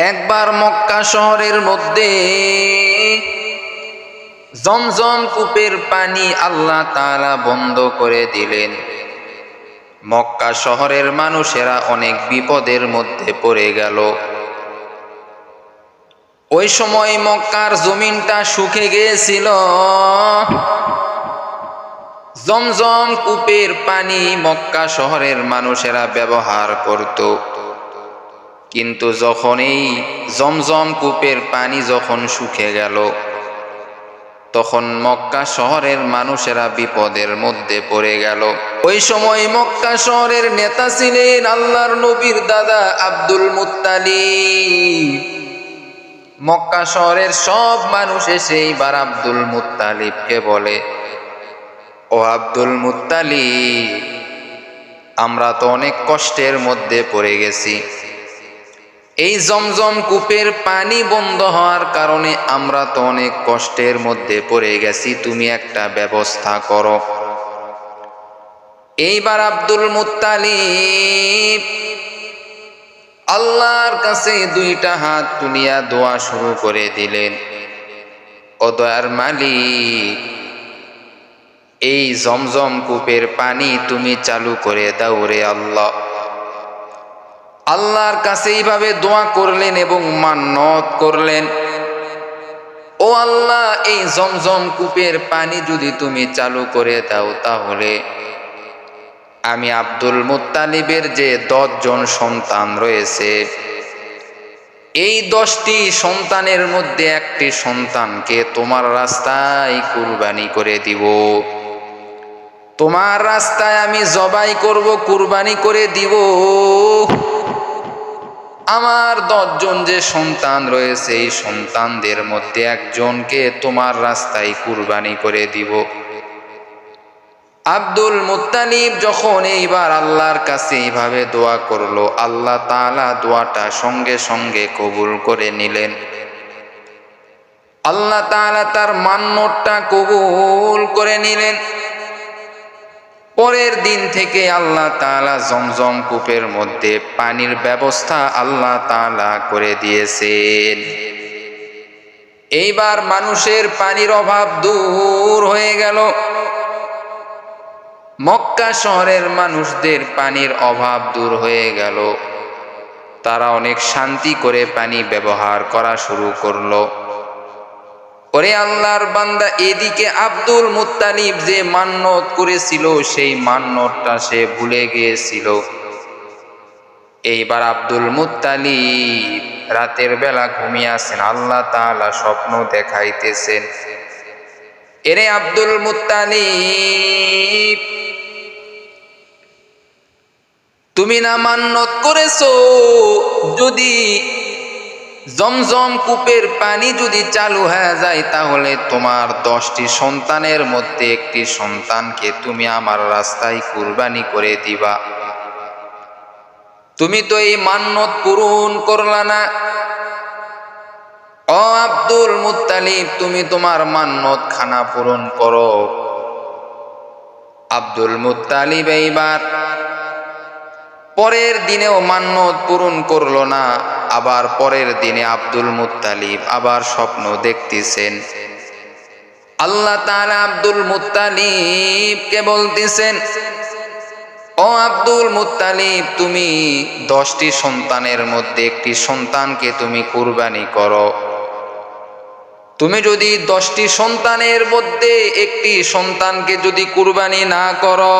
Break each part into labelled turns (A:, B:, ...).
A: একবার মক্কা শহরের মধ্যে জমজম কূপের পানি আল্লাহ তাআলা বন্ধ করে দিলেন। মক্কা শহরের মানুষেরা অনেক বিপদের মধ্যে পড়ে গেল। ওই সময় মক্কার জমিনটা শুকে গিয়েছিল। জমজম কূপের পানি মক্কা শহরের মানুষেরা ব্যবহার করত। কিন্তু যখন এই জমজম কূপের পানি যখন শুকে গেল, তখন মক্কা শহরের মানুষেরা বিপদের মধ্যে পড়ে গেল। ওই সময় মক্কা শহরের নেতা ছিলেন আল্লাহর নবীর দাদা আব্দুল মুত্তালিব। মক্কা শহরের সব মানুষ এসে এইবার আব্দুল মুত্তালিবকে বলে, ও আব্দুল মুত্তালিব, আমরা তো অনেক কষ্টের মধ্যে পড়ে গেছি। এই জমজম কূপের পানি বন্ধ হওয়ার কারণে আমরা তো অনেক কষ্টের মধ্যে পড়ে গেছি, তুমি একটা ব্যবস্থা করো। এইবার আব্দুল মুত্তালিব আল্লাহর কাছে দুইটা হাত তুলিয়া দোয়া শুরু করে দিলেন। ও দয়ার মালিক, এই জমজম কূপের পানি তুমি চালু করে দাও রে আল্লাহ। আল্লাহর কাছে এইভাবে দোয়া করলেন এবং মান্নত করলেন। ও আল্লাহ, এই জমজম কূপের পানি যদি তুমি চালু করে দাও তাহলে আমি আব্দুল মুত্তালিবের যে দশজন সন্তান রয়েছে, এই দশটি সন্তানের মধ্যে একটি সন্তানকে তোমার রাস্তায় কুরবানি করে দিব। তোমার রাস্তায় আমি জবাই করব, কুরবানি করে দিব। আমার দশজন যে সন্তান রয়েছে, এই সন্তানদের মধ্যে একজনকে তোমার রাস্তায় কুরবানি করে দিব। আব্দুল মুত্তালিব যখন এইবার আল্লাহর কাছে এইভাবে দোয়া করল, আল্লাহ তাআলা দোয়াটা সঙ্গে সঙ্গে কবুল করে নিলেন। আল্লাহ তাআলা তার মান্যটা কবুল করে নিলেন। পরের দিন থেকে আল্লাহ তাআলা জমজম কূপের মধ্যে পানির ব্যবস্থা আল্লাহ তাআলা করে দিয়েছেন। এইবার মানুষের পানির অভাব দূর হয়ে গেল। মক্কা শহরের মানুষদের পানির অভাব দূর হয়ে গেল। তারা অনেক শান্তি করে পানি ব্যবহার করা শুরু করল। ওরে আল্লাহর বান্দা, এদিকে আব্দুল মুত্তালিব যে মান্যত করেছিল, সেই মান্যতটা সে ভুলে গিয়েছিল। এইবার আব্দুল মুত্তালিব রাতের বেলা ঘুমিয়ে আছেন আল্লাহ তাআলা স্বপ্ন দেখাইতেছেন। এরে আব্দুল মুত্তালিব, তুমি না মান্যত করেছ? যদি জমজম কূপের পানি যদি চালু হয়ে যায়, তাহলে তোমার দশটি সন্তানের মধ্যে একটি সন্তানকে তুমি আমার রাস্তায় কুরবানি করে দিবা। তুমি তো এই মান্যত পূরণ করলা না। ও আব্দুল মুত্তালিব, তুমি তোমার মান্যত খানা পূরণ করো। আব্দুল মুত্তালিব এইবার পরের দিনেও মান্যত পূরণ করল না, আবার পরের দিনে আব্দুল মুত্তালিব আবার স্বপ্ন দেখতেছেন। আল্লাহ তাআলা আব্দুল মুত্তালিবকে বলতেছেন, ও আব্দুল মুত্তালিব, তুমি দশটি সন্তানের মধ্যে একটি সন্তানকে তুমি কুরবানি করো। তুমি যদি দশটি সন্তানের মধ্যে একটি সন্তানকে যদি কুরবানি না করো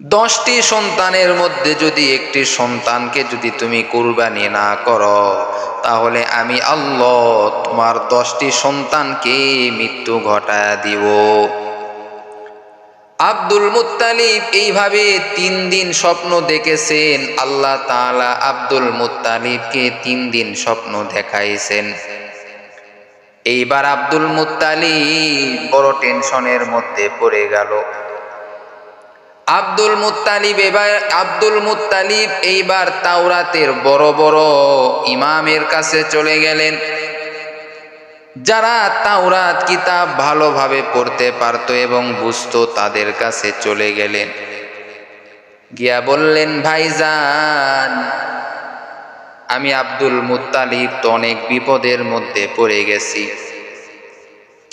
A: দশটি সন্তানের মধ্যে যদি একটি সন্তানকে যদি তুমি কুরবানি না করো, তাহলে আমি আল্লাহ তোমার দশটি সন্তানকে মৃত্যু ঘটায় দিব। আব্দুল মুত্তালিব এইভাবে তিন দিন স্বপ্ন দেখেছেন, আল্লাহ তাআলা আব্দুল মুত্তালিবকে তিন দিন স্বপ্ন দেখাইছেন। এইবার আব্দুল মুত্তালিব বড় টেনশনের মধ্যে পড়ে গেল। আব্দুল মুত্তালিব এবার, আব্দুল মুত্তালিব এইবার তাওরাতের বড় বড় ইমামের কাছে চলে গেলেন। যারা তাওরাত কিতাব ভালোভাবে পড়তে পারত এবং বুঝতো তাদের কাছে চলে গেলেন। গিয়া বললেন, ভাইজান, আমি আব্দুল মুত্তালিব তো অনেক বিপদের মধ্যে পড়ে গেছি।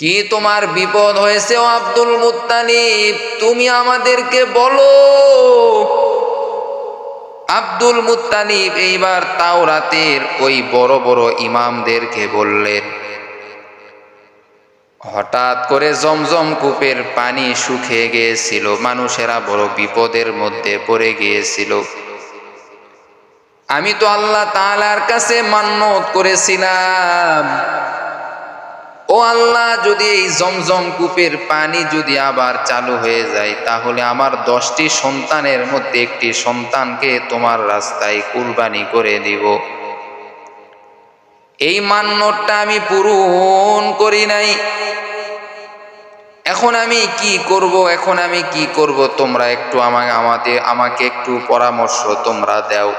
A: কি তোমার বিপদ হয়েছে ও আব্দুল মুত্তালিব? তুমি আমাদেরকে বলো। আব্দুল মুত্তালিব এইবার তাওরাতের ওই বড় বড় ইমামদেরকে বললেন, হঠাৎ করে জমজম কূপের পানি শুকিয়ে গিয়েছিল, মানুষেরা বড় বিপদের মধ্যে পড়ে গিয়েছিল। আমি তো আল্লাহ তাআলার কাছে মান্নত করেছিলাম। যদি এই জমজম কূপের পানি যদি আবার চালু হয়ে যায়, তাহলে আমার দশটি সন্তানের মধ্যে একটি সন্তানকে তোমার রাস্তায় কুরবানি করে দিব। এই মান্যটা আমি পূরণ করি নাই। এখন আমি কি করব, এখন আমি কি করব, তোমরা একটু আমাকে আমাদের আমাকে একটু পরামর্শ তোমরা দাও।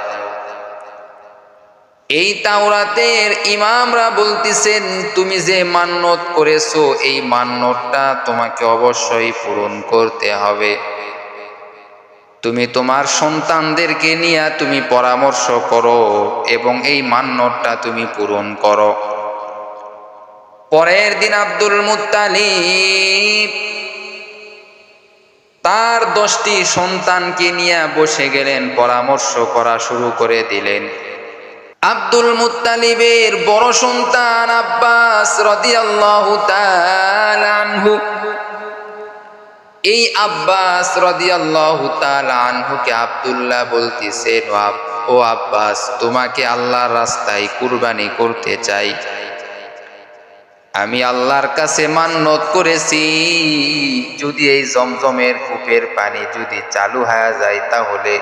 A: এই তাওরাতের ইমামরা বলতেছেন, তুমি যে মান্যত করেছ, এই মান্যতটা তোমাকে অবশ্যই পূরণ করতে হবে। তুমি তোমার সন্তানদেরকে নিয়ে তুমি পরামর্শ করো এবং এই মান্যতটা তুমি পূরণ করো। পরের দিন আব্দুল মুত্তালিব তার দশটি সন্তানকে নিয়ে বসে গেলেন, পরামর্শ করা শুরু করে দিলেন। আব্দুল মুত্তালিবের বড় সন্তান আব্বাস রদিয়াল্লাহু তাআলা আনহু। এই আব্বাস রদিয়াল্লাহু তাআলা আনহুকে আব্দুল্লাহ বলতেছেন ও আব্বাস, তোমাকে আল্লাহর রাস্তায় কুরবানি করতে চাই। আমি আল্লাহর কাছে মান্নত করেছি। যদি এই জমজমের কূপের পানি যদি চালু হয়ে যায় তাহলে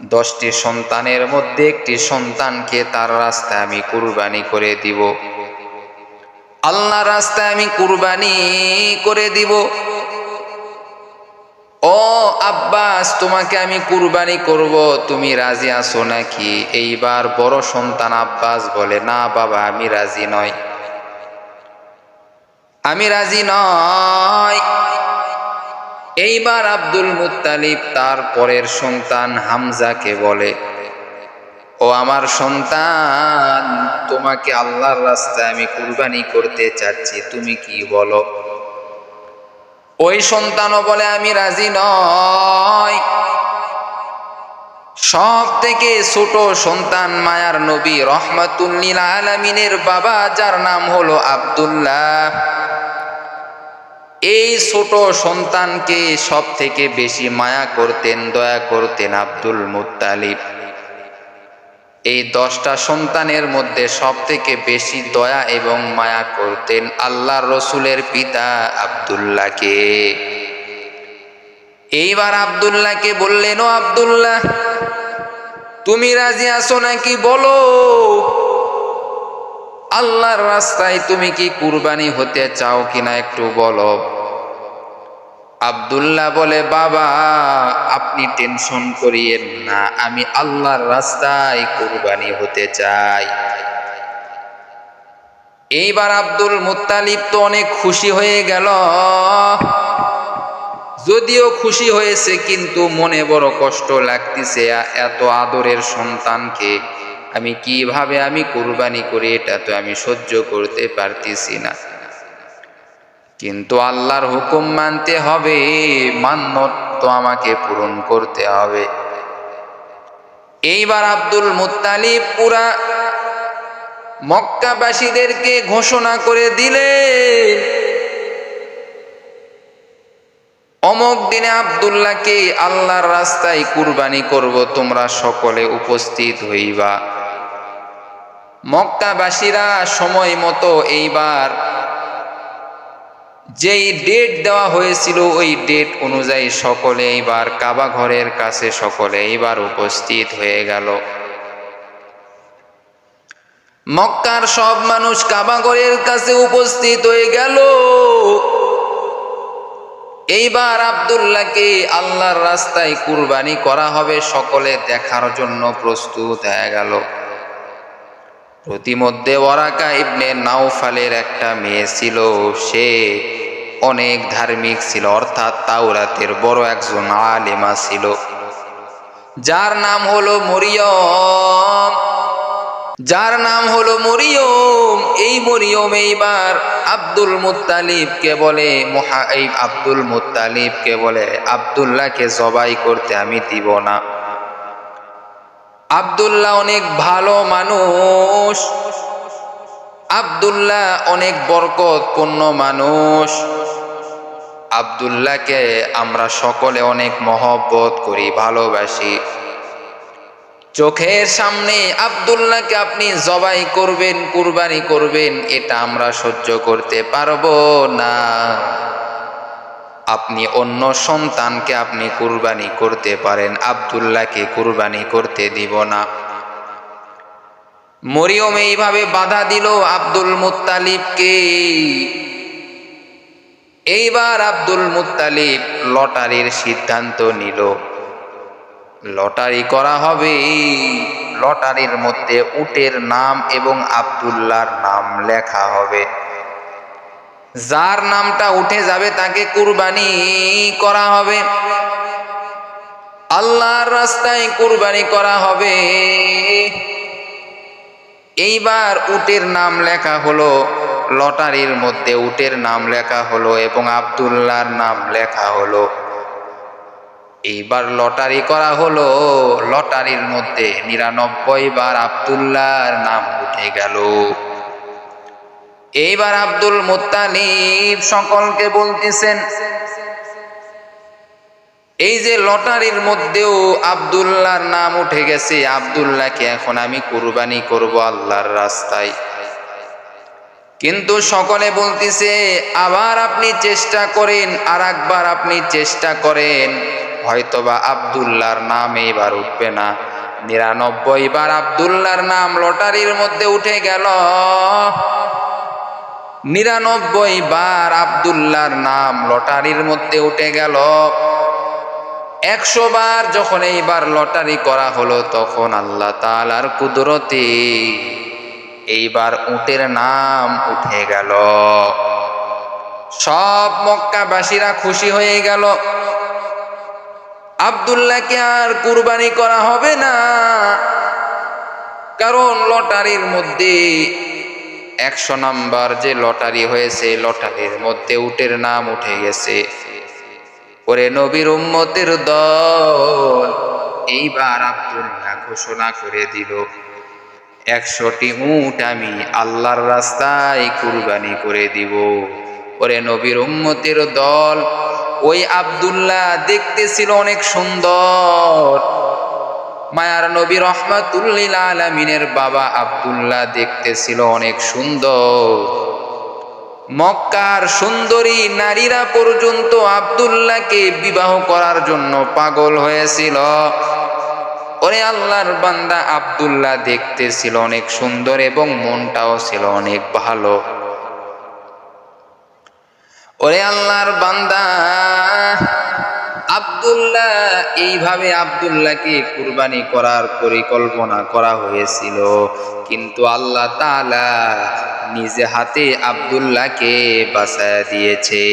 A: দশটি সন্তানের মধ্যে একটি সন্তানকে তার রাস্তায় আমি কুরবানি করে দিব। আল্লাহ রাস্তায় আমি কুরবানি করে দিব। ও আব্বাস, তোমাকে আমি কুরবানি করব, তুমি রাজি আছো নাকি? এইবার বড় সন্তান আব্বাস বলে, না বাবা, আমি রাজি নয় আমি রাজি নয় এইবার আব্দুল মুত্তালিব তার পরের সন্তান হামজাকে বলে, ও আমার সন্তান, তোমাকে আল্লাহর রাস্তায় আমি কুরবানি করতে চাচ্ছি, তুমি কি বলো? ওই সন্তানও বলে, আমি রাজি নয় সব থেকে ছোট সন্তান মায়ার নবী রহমাতুল্লিল আলমিনের বাবা, যার নাম হলো আব্দুল্লাহ। এই ছোট সন্তানকে সব থেকে বেশি মায়া করতেন, দয়া করতেন আব্দুল মুত্তালিব। এই দশটা সন্তানের মধ্যে সব থেকে বেশি দয়া এবং মায়া করতেন আল্লাহ রসুলের পিতা আব্দুল্লাহকে। এইবার আব্দুল্লাহকে বললেন, ও আব্দুল্লাহ, তুমি রাজি আছো নাকি? বলো। আল্লাহর রাস্তায় তুমি কি কুরবানি হতে চাও কিনা একটু বলো। আব্দুল্লাহ বলে, বাবা, আপনি টেনশন করিয়েন না, আমি আল্লাহর রাস্তায় কুরবানি হতে চাই। এইবার আব্দুল মুত্তালিব তো অনেক খুশি হয়ে গেল। যদিও খুশি হয়েছে, কিন্তু মনে বড় কষ্ট লাগতেছে এত আদরের সন্তানকে। আমি কীভাবে আমি কুরবানি করি এটা তো আমি সহ্য করতে পারতেছি না। কিন্তু আল্লাহর হুকুম মানতে হবে, মান্যত তো আমাকে পূরণ করতে হবে। এইবার আব্দুল মুত্তালিব পুরা মক্কাবাসীদেরকে ঘোষণা করে দিলে, অমক দিনে আবদুল্লাহকে আল্লাহর রাস্তায় কুরবানি করব, তোমরা সকলে উপস্থিত হইবা। মক্কাবাসীরা সময় মতো এইবার যেই ডেট দেওয়া হয়েছিল, ওই ডেট অনুযায়ী সকলে এইবার কাবা ঘরের কাছে সকলে এইবার উপস্থিত হয়ে গেল। মক্কার সব মানুষ কাবা ঘরের কাছে উপস্থিত হয়ে গেল। এইবার আবদুল্লাহকে আল্লাহর রাস্তায় কুরবানি করা হবে, সকলে দেখার জন্য প্রস্তুত হয়ে গেল। প্রতিমধ্যে ওরাকা ইবনে নাওফালের একটা মেয়ে ছিল। সে অনেক ধার্মিক ছিল, অর্থাৎ তাওরাতের বড় একজন আলেমা ছিল। যার নাম হলো মরিয়ম। যার নাম হলো মরিয়ম। এই মরিয়ম এইবার আব্দুল মুত্তালিবকে বলে, মহা এই আব্দুল মুত্তালিবকে বলে, আব্দুল্লাহকে জবাই করতে আমি দিব না। আব্দুল্লাহ অনেক ভালো মানুষ। আব্দুল্লাহ অনেক বরকতপূর্ণ মানুষ। আব্দুল্লাহকে আমরা সকলে অনেক মহব্বত করি, ভালোবাসি। চোখের সামনে আব্দুল্লাহকে আপনি জবাই করবেন, কুরবানি করবেন, এটা আমরা সহ্য করতে পারব না। আপনি অন্য সন্তানকে আপনি কুরবানি করতে পারেন, আব্দুল্লাহকে কুরবানি করতে দিব না। মরিয়ম এইভাবে বাধা দিল আব্দুল মুত্তালিবকে। এইবার আব্দুল মুত্তালিব লটারির সিদ্ধান্ত নিল। লটারি করা হবে। লটারির মধ্যে উটের নাম এবং আব্দুল্লাহর নাম লেখা হবে। যার নামটা উঠে যাবে তাকে কুরবানি করা হবে। আল্লাহর রাস্তায় কুরবানি করা হবে। এইবার উটের নাম লেখা হলো, লটারির মধ্যে উটের নাম লেখা হলো এবং আব্দুল্লাহর নাম লেখা হলো। এইবার লটারি করা হলো, লটারির মধ্যে নিরানব্বই বার আব্দুল্লাহর নাম উঠে গেল। এইবার আব্দুল মুত্তালিব সকলকে বলতেছেন, এই যে লটারির মধ্যেও আব্দুল্লাহর নাম উঠে গেছে, আব্দুল্লাহকে এখন আমি কুরবানি করব আল্লাহর রাস্তায়। কিন্তু সকলে বলতেছে, আবার আপনি চেষ্টা করেন আর একবার আপনি চেষ্টা করেন, হয়তোবা আব্দুল্লাহর নাম এইবার উঠবে না। নিরানব্বই বার আব্দুল্লাহর নাম লটারির মধ্যে উঠে গেল। নিরানব্বই বার আব্দুল্লাহর নাম লটারির মধ্যে উঠে গেল। একশো বার যখন এইবার লটারি করা হলো, তখন আল্লাহ তালার কুদরতে এইবার উটের নাম উঠে গেল। সব মক্কাবাসীরা খুশি হয়ে গেল। আবদুল্লাহকে আর কুরবানি করা হবে না। কারণ লটারির মধ্যে একশো নাম্বার যে লটারি হয়েছে, লটারির মধ্যে উটের নাম উঠে গেছে। ওরে নবীর উম্মতের দল এইবার আব্দুল্লাহ ঘোষণা করে দিল, একশোটি উট আমি আল্লাহর রাস্তায় কুরবানি করে দিব। ওরে নবীর উম্মতের দল, ওই আব্দুল্লাহ দেখতে ছিল অনেক সুন্দর। মায়ার নবী রহমাতুল্লিল আলমিনের বাবা আব্দুল্লাহ দেখতে ছিল অনেক সুন্দর। মক্কার সুন্দরী নারীরা পর্যন্ত আবদুল্লাহকে বিবাহ করার জন্য পাগল হয়েছিল। ওরে আল্লাহর বান্দা আব্দুল্লাহ দেখতে ছিল অনেক সুন্দর এবং মনটাও ছিল অনেক ভালো। ওরে আল্লাহর বান্দা আব্দুল্লাহ, এইভাবে আবদুল্লাহকে কুরবানি করার পরিকল্পনা করা হয়েছিল। কিন্তু আল্লাহ তালা নিজে হাতে আবদুল্লাহকে বাসায় দিয়েছে।